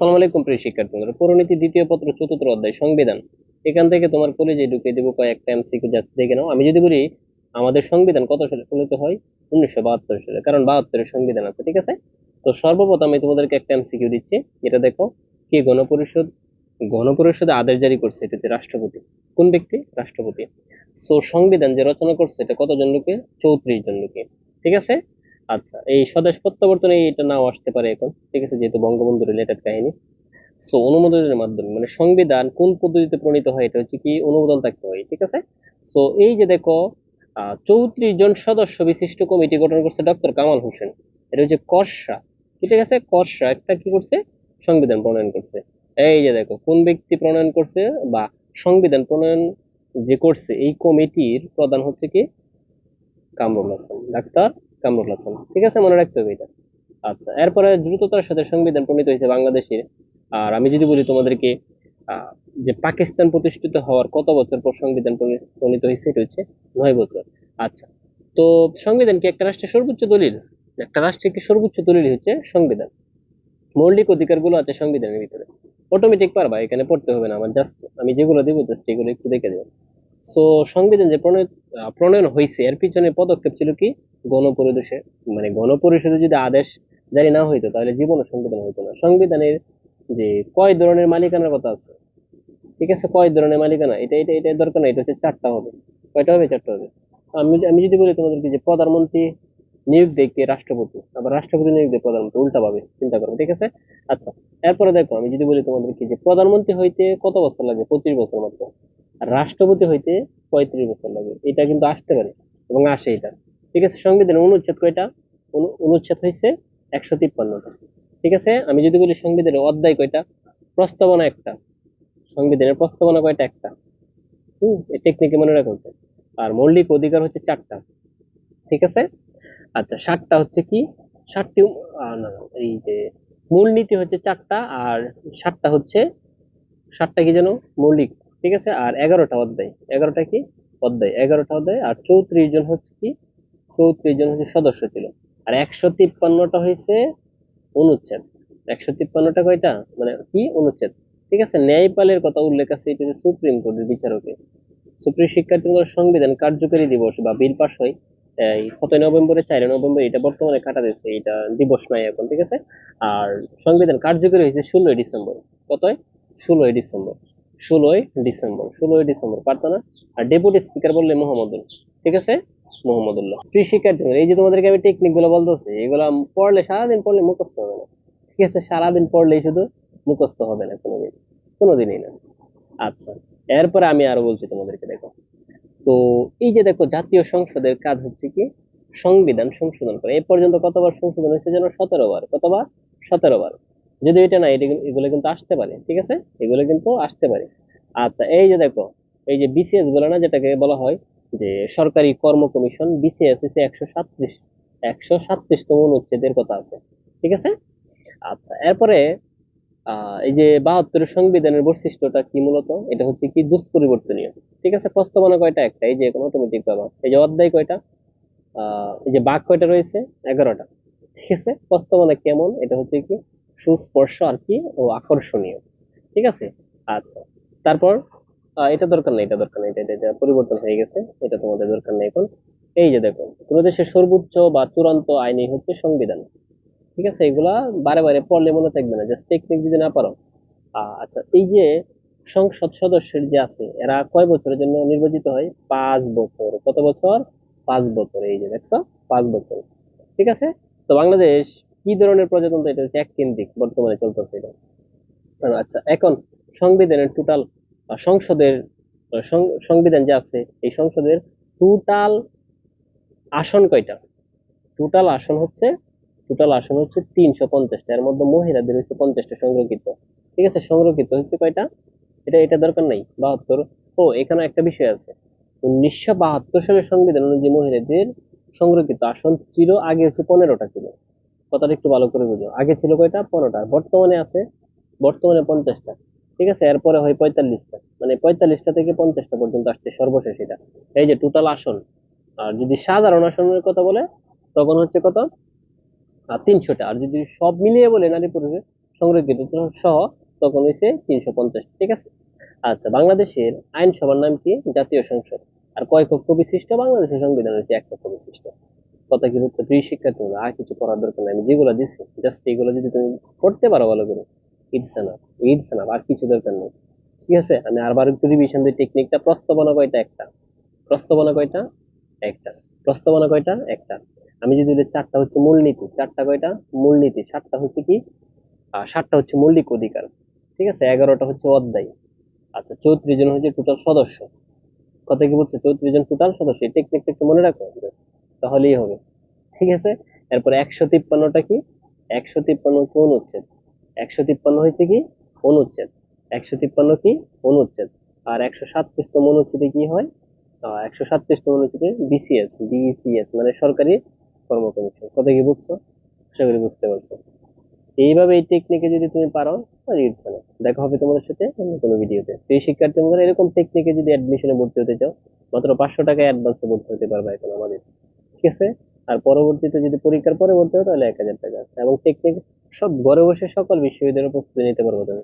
আসসালামু আলাইকুম প্রিয় শিক্ষার্থীরা পরিণতি দ্বিতীয় পত্র, চতুর্থ অধ্যায়, সংবিধান। এখান থেকে তোমার কলেজে ঢুকিয়ে দেবো কয়েকটা এমসিকিউ, জাস্ট দেখে নাও। আমি যদি বলি, আমাদের সংবিধান কত সালে প্রণীত হয়? উনিশশো বাহাত্তর সালে, কারণ বাহাত্তরের সংবিধান আছে, ঠিক আছে? তো সর্বপ্রথম আমি তোমাদেরকে একটা এমসিকিউ দিচ্ছি। এটা দেখো, কে গণপরিষদ, গণপরিষদে আদেশ জারি করছে, এটা রাষ্ট্রপতি। কোন ব্যক্তি? রাষ্ট্রপতি। সো, সংবিধান যে রচনা করছে, এটা কতজন লোকে? চৌত্রিশ জন লোকে, ঠিক আছে? আচ্ছা এই স্বদেশ প্রত্যাবর্তনে এটা নাও আসতে পারে এখন। ঠিক আছে, যেহেতু বঙ্গবন্ধু রিলেটেড কাহিনী। সো অনুমোদনের মাধ্যমে মানে সংবিধান কোন পদ্ধতিতে প্রণীত হয়, এটা হচ্ছে কি অনুমোদন থাকতে হয়, ঠিক আছে? সো এই যে দেখো চৌত্রিশ জন সদস্য বিশিষ্ট কমিটি গঠন করছে ডক্টর কামাল হোসেন। এটা হচ্ছে কর্সা ঠিক আছে? কর্সা একটা কি করছে? সংবিধান প্রণয়ন করছে। এই যে দেখো, কোন ব্যক্তি প্রণয়ন করছে বা সংবিধান প্রণয়ন যে করছে, এই কমিটির প্রধান হচ্ছে কি? কামরুল হাসান। ডাক্তার কামরুল হাসান। ঠিক আছে, মনে রাখতে হবে এটা। আচ্ছা এরপরে দ্রুততার সাথে সংবিধান প্রণীত হয়েছে বাংলাদেশের। আর আমি যদি বলি তোমাদেরকে যে পাকিস্তান প্রতিষ্ঠিত হওয়ার কত বছর পর সংবিধান প্রণীত হয়েছে এটা হচ্ছে নয় বছর। আচ্ছা তো সংবিধান কি একটা রাষ্ট্রের সর্বোচ্চ দলিল? একটা রাষ্ট্রের কি সর্বোচ্চ দলিল হচ্ছে সংবিধান? মৌলিক অধিকারগুলো আছে সংবিধানের ভিতরে। অটোমেটিক পারবা, এখানে পড়তে হবে না আমার জাস্ট আমি যেগুলো দেবো জাস্ট এগুলো একটু দেখে দেবো। সো সংবিধান যে প্রণয়ন আহ, প্রণয়ন হয়েছে এর পিছনে পদক্ষেপ ছিল কি? গণপরিদোষে মানে গণপরিষদে যদি আদেশ জারি না হইতো তাহলে জীবনে সংবিধান হইতো না। সংবিধানের যে কয় ধরনের মালিকানার কথা আছে? ঠিক আছে কয় ধরনের মালিকানা? এটা এটা এটা দরকার না এটা হচ্ছে চারটা হবে। কয়টা হবে? চারটা হবে। আমি আমি যদি বলি তোমাদেরকে যে প্রধানমন্ত্রী নিয়োগ দেয় কে? রাষ্ট্রপতি। আবার রাষ্ট্রপতি নিয়োগ দেয় প্রধানমন্ত্রী উল্টা ভাবে চিন্তা করো ঠিক আছে? আচ্ছা এরপরে দেখো আমি যদি বলি তোমাদেরকে যে প্রধানমন্ত্রী হইতে কত বছর লাগে? পঁচিশ বছর মাত্র। রাষ্ট্রপতি হইতে পঁয়ত্রিশ বছর লাগে। এটা কিন্তু আসতে পারে এবং আসে এটা। ঠিক আছে সংবিধানের অনুচ্ছেদ কয়টা? অনু- অনুচ্ছেদ হয়েছে একশো তিপ্পান্নটা। ঠিক আছে আমি যদি বলি সংবিধানের অধ্যায় কয়টা? প্রস্তাবনা একটা। সংবিধানের প্রস্তাবনা কয়টা? একটা। হুম টেকনিকে মনে রাখুন। আর মৌলিক অধিকার হচ্ছে চারটা। ঠিক আছে? আচ্ছা ষাটটা হচ্ছে কি? ষাটটি না, এই যে মূলনীতি হচ্ছে চারটা আর ষাটটা হচ্ছে ষাটটা কি যেন? মৌলিক। ঠিক আছে? আর এগারোটা অধ্যায়। এগারোটা কি? অধ্যায়। এগারোটা অধ্যায়। আর চৌত্রিশ জন হচ্ছে কি? চৌত্রিশ জন হচ্ছে সদস্য ছিল। আর একশো তিপ্পান্নটা হয়েছে অনুচ্ছেদ। একশো তিপ্পান্নটা কয়টা? মানে কি? অনুচ্ছেদ। ঠিক আছে? ন্যায়পালের কথা উল্লেখ আছে, এটা সুপ্রিম কোর্টের বিচারকে সুপ্রিম শিক্ষার্থীদের সংবিধান কার্যকরী দিবস বা বিল পাস হয়, এই কত নভেম্বরে চার নভেম্বর, এটা বর্তমানে কাটা এটা দিবস নাই এখন, ঠিক আছে? আর সংবিধান কার্যকরী হয়েছে ষোলোই ডিসেম্বর। কতই ষোলোই ডিসেম্বর। ষোলোই ডিসেম্বর ষোলোই ডিসেম্বর, পারতো না? আর ডেপুটি স্পিকার বললে মোহাম্মদুল, ঠিক আছে? মোহাম্মদুল্লাহ। প্রিয় শিক্ষার্থীরা এই যে তোমাদেরকে আমি টেকনিকগুলো বলতেছি, এগুলো পড়লে সারাদিন পড়লে মুখস্থ হবে না। ঠিক আছে? সারাদিন পড়লেই শুধু মুখস্থ হবে না কোনোদিন, কোনোদিনই না। আচ্ছা এরপরে আমি আরও বলছি তোমাদেরকে, দেখো। তো এই যে দেখো, জাতীয় সংসদের কাজ হচ্ছে কি? সংবিধান সংশোধন করে। এই পর্যন্ত কতবার সংশোধন হয়েছে যেন সতেরো বার, কতবার? সতেরো বার। যদি এটা না, এটা এগুলো কিন্তু আসতে পারে, ঠিক আছে? এগুলো কিন্তু আসতে পারে। আচ্ছা এই যে দেখো, এই যে বিসিএসগুলো না, যেটাকে বলা হয় যে সরকারি কর্ম কমিশন বিসিএস একশো সাতত্রিশ, একশো সাতত্রিশতম অনুচ্ছেদের কথা আছে, ঠিক আছে? আচ্ছা এরপরে এই যে বাহাত্তরের সংবিধানের বৈশিষ্ট্যটা কি মূলত? এটা হচ্ছে কি দুষ্পরিবর্তনীয়, ঠিক আছে? প্রস্তাবনা কয়টা? একটা, এই যে এখন অটোমেটিক ব্যাপার এই যে অধ্যায় কয়টা? এই যে বাঘ কয়টা রয়েছে? এগারোটা, ঠিক আছে? প্রস্তাবনা কেমন? এটা হচ্ছে কি সুস্পর্শ আর কি ও আকর্ষণীয়। ঠিক আছে? আচ্ছা। তারপর এটা দরকার নেই, এটা দরকার নেই, এটা, এটা- পরিবর্তন হয়ে গেছে, এটা তোমাদের দরকার নেই এখন। এই যে দেখো কোনো দেশের সর্বোচ্চ বা চূড়ান্ত আইনই হচ্ছে সংবিধান। ঠিক আছে? এগুলা বারে বারে পড়লে মনে থাকবে না জাস্ট টেকনিক যদি না পারো। আচ্ছা এই যে সংসদ সদস্যের যে আছে, এরা কয় বছরের জন্য নির্বাচিত হয়? পাঁচ বছর। কত বছর? পাঁচ বছর। এই যে দেখছ, পাঁচ বছর। ঠিক আছে? তো বাংলাদেশ কি ধরনের প্রজাতন্ত্র এটা হচ্ছে এক কেন্দ্রিক বর্তমানে চলতেছে এটা। আচ্ছা এখন সংবিধানের টোটাল সংসদের সংবিধান যে আছে, এই সংসদের টোটাল আসন কয়টা? টোটাল আসন হচ্ছে টোটাল আসন হচ্ছে তিনশো পঞ্চাশটা এর মধ্যে মহিলাদের হচ্ছে পঞ্চাশটা সংরক্ষিত। ঠিক আছে, সংরক্ষিত হচ্ছে কয়টা? এটা এটা দরকার নাই, বাহাত্তর। ও এখানে একটা বিষয় আছে। উনিশশো বাহাত্তর সালের সংবিধান অনুযায়ী মহিলাদের সংরক্ষিত আসন ছিল, আগে হচ্ছে পনেরোটা ছিল। কথাটা একটু ভালো করে বুঝো। আগে ছিল কয়টা? পনেরোটা। বর্তমানে আছে, বর্তমানে পঞ্চাশটা। ঠিক আছে? এরপরে হয় পঁয়তাল্লিশটা। মানে পঁয়তাল্লিশটা থেকে পঞ্চাশটা পর্যন্ত আসছে সর্বশেষ এটা। এই যে টোটাল আসন। আর যদি সাধারণ আসনের কথা বলে, তখন হচ্ছে কত? তিনশোটা। আর যদি সব মিলিয়ে বলে নারী পুরুষের সংরক্ষিত সহ, তখন হয়েছে তিনশো পঞ্চাশ। ঠিক আছে? আচ্ছা বাংলাদেশের আইনসভার নাম কি? জাতীয় সংসদ। আর কয় কক্ষ বিশিষ্ট? বাংলাদেশের সংবিধান হচ্ছে এক কক্ষ বিশিষ্ট। কথা কি হচ্ছে প্রিয় শিক্ষার্থী আর কিছু পড়ার দরকার নেই। আমি যেগুলো দিচ্ছি জাস্ট এগুলো যদি তুমি করতে পারো ভালো করে ইটস এনাফ ইটস এনাফ আর কিছু দরকার নেই। ঠিক আছে? আমি আরবার একটু রিভিশন দিই টেকনিকটা প্রস্তাবনা কয়টা একটা? প্রস্তাবনা কয়টা? একটা। প্রস্তাবনা কয়টা? একটা। আমি যদি বলি চারটা হচ্ছে মূলনীতি চারটা কয়টা? মূলনীতি সাতটা হচ্ছে কি? আহ, সাতটা হচ্ছে মৌলিক অধিকার। ঠিক আছে? এগারোটা হচ্ছে অধ্যায়। আচ্ছা চৌত্রিশ জন হচ্ছে টোটাল সদস্য। কথা কি বলছে চৌত্রিশ জন টোটাল সদস্য। এই টেকনিকটা একটু মনে রাখো তাহলেই হবে। ঠিক আছে? এরপর একশো তিপ্পান্নটা কি? একশো তিপ্পান্ন হচ্ছে অনুচ্ছেদ একশো তিপ্পান্ন হচ্ছে কি? অনুচ্ছেদ। একশো তিপ্পান্ন কি? অনুচ্ছেদ। আর একশো সাতত্রিশতম অনুচ্ছেদে কি হয়? একশো সাতত্রিশতম অনুচ্ছেদে বিসিএস বিসিএস মানে সরকারি কর্ম কমিশন কথা কি বুঝছ? আশা করি বুঝতে পারছ। এইভাবে এই টেকনিকে যদি তুমি পারো ইটস না দেখা হবে তোমাদের সাথে অন্য কোনো ভিডিওতে। তো এই শিক্ষার্থী এরকম টেকনিকে যদি অ্যাডমিশনে ভর্তি হতে চাও, মাত্র পাঁচশো টাকা অ্যাডভান্সে ভর্তি হতে পারবে এখন আমাদের। আছে আর পরবর্তীতে যদি পরীক্ষার পরবর্তী হয় তাহলে এক হাজার টাকা। এবং টেকনিক সব ঘরে বসে সকল বিশ্ববিদ্যালয়ের প্রস্তুতি নিতে পারব তুমি।